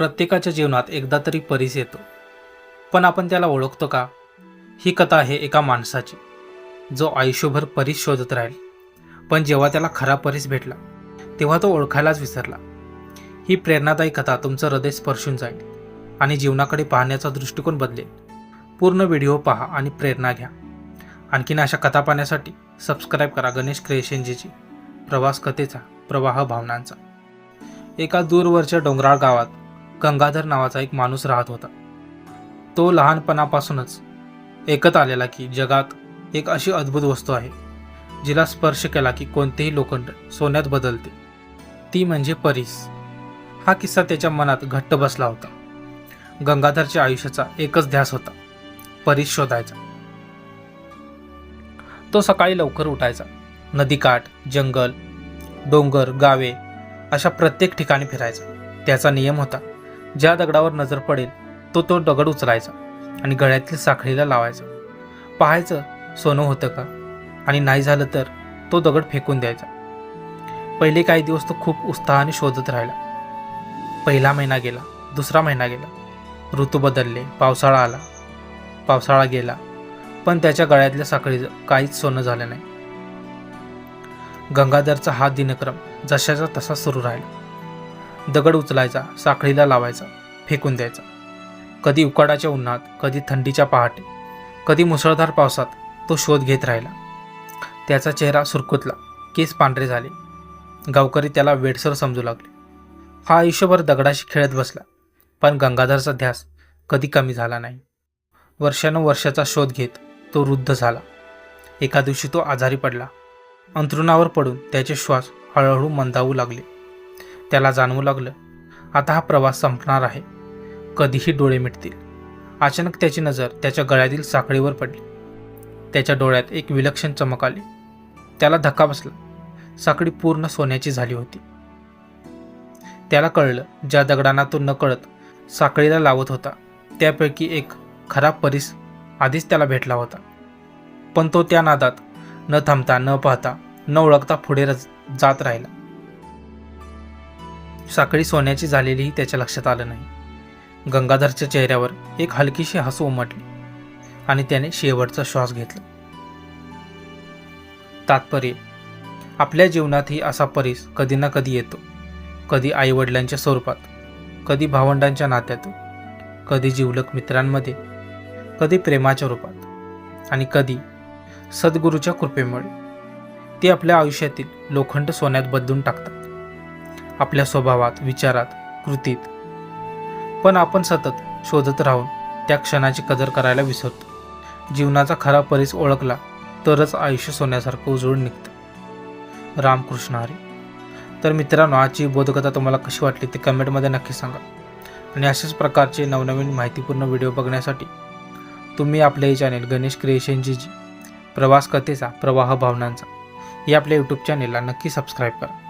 प्रत्येकाच्या जीवनात एकदा तरी परीस येतो. पण आपण त्याला ओळखतो का? ही कथा आहे एका माणसाची. जो आयुष्यभर परीस शोधत राहील. पण जेव्हा त्याला खरा परीस भेटला तेव्हा तो ओळखायलाच विसरला. ही प्रेरणादायी कथा तुमचं हृदय स्पर्शून जाईल आणि जीवनाकडे पाहण्याचा दृष्टिकोन बदलेल. पूर्ण व्हिडिओ पहा आणि प्रेरणा घ्या. आणखीन अशा कथा पाहण्यासाठी सबस्क्राईब करा गणेश क्रिएशनजीची प्रवास कथेचा प्रवाह भावनांचा. एका दूरवरच्या डोंगराळ गावात गंगाधर नावाचा एक माणूस राहत होता. तो लहानपणापासूनच ऐकत आलेला की जगात एक अशी अद्भुत वस्तू आहे जिला स्पर्श केला की कोणतेही लोखंड सोन्यात बदलते ती म्हणजे परीस. हा किस्सा त्याच्या मनात घट्ट बसला होता. गंगाधरच्या आयुष्याचा एकच ध्यास होता परीस शोधायचा. तो सकाळी लवकर उठायचा. नदीकाठ जंगल डोंगर गावे अशा प्रत्येक ठिकाणी फिरायचा. त्याचा नियम होता ज्या दगडावर नजर पडेल तो तो दगड उचलायचा आणि गळ्यातील साखळीला लावायचा. पाहायचं सोनं होतं का? आणि नाही झालं तर तो दगड फेकून द्यायचा. पहिले काही दिवस तो खूप उत्साहाने शोधत राहिला. पहिला महिना गेला दुसरा महिना गेला. ऋतू बदलले पावसाळा आला. पावसाळा गेला पण त्याच्या गळ्यातल्या साखळीचं काहीच सोनं झालं नाही. गंगाधरचा हा दिनक्रम जशाचा तसा सुरू राहिला. दगड उचलायचा साखळीला लावायचा फेकून द्यायचा. कधी उकाडाच्या उन्हात कधी थंडीच्या पहाटे कधी मुसळधार पावसात तो शोध घेत राहिला. त्याचा चेहरा सुरकुतला केस पांढरे झाले. गावकरी त्याला वेडसर समजू लागले. हा आयुष्यभर दगडाशी खेळत बसला पण गंगाधरचा ध्यास कधी कमी झाला नाही. वर्षानुवर्षाचा शोध घेत तो वृद्ध झाला. एका दिवशी तो आजारी पडला. अंथरुणावर पडून त्याचे श्वास हळूहळू मंदावू लागले. त्याला जाणवू लागलं. आता हा प्रवास संपणार आहे. कधीही डोळे मिटतील. अचानक त्याची नजर त्याच्या गळ्यातील साखळीवर पडली. त्याच्या डोळ्यात एक विलक्षण चमक आली. त्याला धक्का बसला. साखळी पूर्ण सोन्याची झाली होती. त्याला कळलं ज्या दगडांना तो नकळत साखळीला लावत होता त्यापैकी एक खराब परीस आधीच त्याला भेटला होता. पण तो त्या नादात न थांबता न पाहता न ओळखता पुढे जात राहिला. साखळी सोन्याची झालेलीही त्याच्या लक्षात आलं नाही. गंगाधरच्या चेहऱ्यावर एक हलकीशी हसू उमटली आणि त्याने शेवटचा श्वास घेतला. तात्पर्य आपल्या जीवनातही असा परीस कधी ना कधी येतो. कधी आईवडिलांच्या स्वरूपात कधी भावंडांच्या नात्यातून कधी जिवलक मित्रांमध्ये कधी प्रेमाच्या रूपात आणि कधी सद्गुरूच्या कृपेमुळे. ते आपल्या आयुष्यातील लोखंड सोन्यात बदलून टाकतात. आपल्या स्वभावात विचारात कृतीत. पण आपण सतत शोधत राहून त्या क्षणाची कदर करायला विसरतो. जीवनाचा खरा परिस ओळखला तरच आयुष्य सोन्यासारखं उजळून निघतं. रामकृष्ण हरी. तर मित्रांनो आजची बोधकथा तुम्हाला कशी वाटली ते कमेंटमध्ये नक्की सांगा. आणि अशाच प्रकारचे नवनवीन माहितीपूर्ण व्हिडिओ बघण्यासाठी तुम्ही आपले हे चॅनेल गणेश क्रिएशनची जी प्रवास कथेचा प्रवाह भावनांचा हे आपल्या यूट्यूब चॅनेलला नक्की सबस्क्राईब करा.